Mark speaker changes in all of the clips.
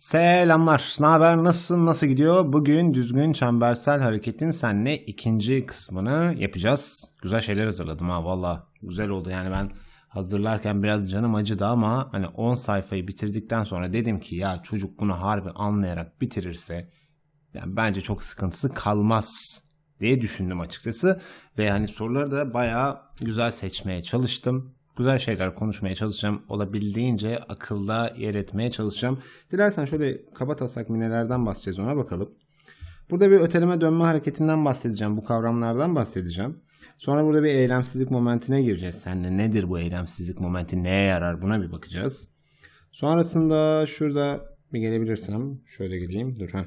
Speaker 1: Selamlar. Ne haber? Nasılsın? Nasıl gidiyor? Bugün düzgün çembersel hareketin senle ikinci kısmını yapacağız. Güzel şeyler hazırladım ha valla. Güzel oldu yani ben hazırlarken biraz canım acıdı ama hani 10 sayfayı bitirdikten sonra dedim ki ya çocuk bunu harbi anlayarak bitirirse yani bence çok sıkıntısı kalmaz diye düşündüm açıkçası. Ve hani soruları da bayağı güzel seçmeye çalıştım. Güzel şeyler konuşmaya çalışacağım. Olabildiğince akılda yer etmeye çalışacağım. Dilersen şöyle kaba taslak minelerden bahsedeceğiz ona bakalım. Burada bir öteleme dönme hareketinden bahsedeceğim. Bu kavramlardan bahsedeceğim. Sonra burada bir eylemsizlik momentine gireceğiz. Seninle nedir bu eylemsizlik momenti? Neye yarar? Buna bir bakacağız. Sonrasında şurada bir gelebilirsem şöyle gideyim. Dur ha.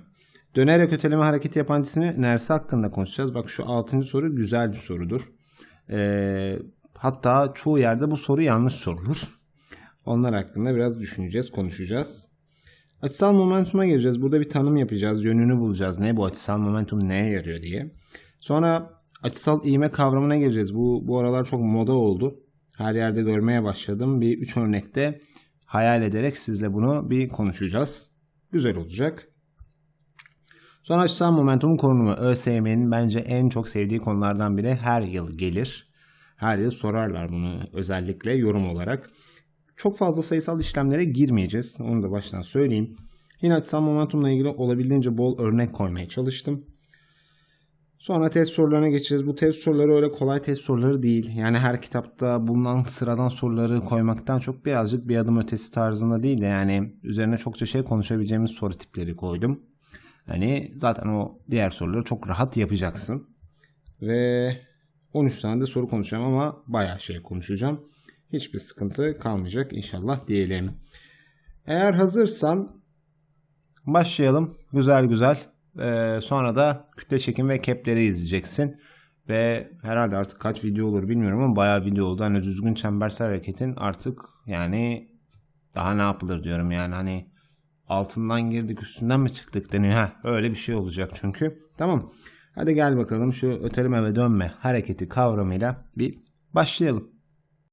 Speaker 1: Dönerek öteleme hareketi yapan cismin enerjisi hakkında konuşacağız. Bak şu altıncı soru güzel bir sorudur. Ee, hatta çoğu yerde bu soru yanlış sorulur. Onlar hakkında biraz düşüneceğiz, konuşacağız. Açısal momentuma gireceğiz. Burada bir tanım yapacağız. Yönünü bulacağız. Ne bu açısal momentum neye yarıyor diye. Sonra açısal iğme kavramına gireceğiz. Bu, bu aralar çok moda oldu. Her yerde görmeye başladım. Bir üç örnekte hayal ederek sizle bunu bir konuşacağız. Güzel olacak. Sonra açısal momentumun korunumu. ÖSYM'nin bence en çok sevdiği konulardan biri her yıl gelir. Her yıl sorarlar bunu özellikle yorum olarak. Çok fazla sayısal işlemlere girmeyeceğiz. Onu da baştan söyleyeyim. Yine açısal momentumla ilgili olabildiğince bol örnek koymaya çalıştım. Sonra test sorularına geçeceğiz. Bu test soruları öyle kolay test soruları değil. Yani her kitapta bulunan sıradan soruları koymaktan çok birazcık bir adım ötesi tarzında değil de yani üzerine çokça şey konuşabileceğimiz soru tipleri koydum. Hani zaten o diğer soruları çok rahat yapacaksın. Ve 13 tane de soru konuşacağım ama bayağı şey konuşacağım. Hiçbir sıkıntı kalmayacak inşallah diyelim. Eğer hazırsan başlayalım. Güzel güzel. Ee, sonra da kütle çekim ve kepleri izleyeceksin. Ve herhalde artık kaç video olur bilmiyorum ama bayağı video oldu. Hani düzgün çembersel hareketin artık yani daha ne yapılır diyorum yani hani altından girdik üstünden mi çıktık deniyor. Heh, öyle bir şey olacak çünkü. Tamam. Hadi gel bakalım şu öteleme ve dönme hareketi kavramıyla bir başlayalım.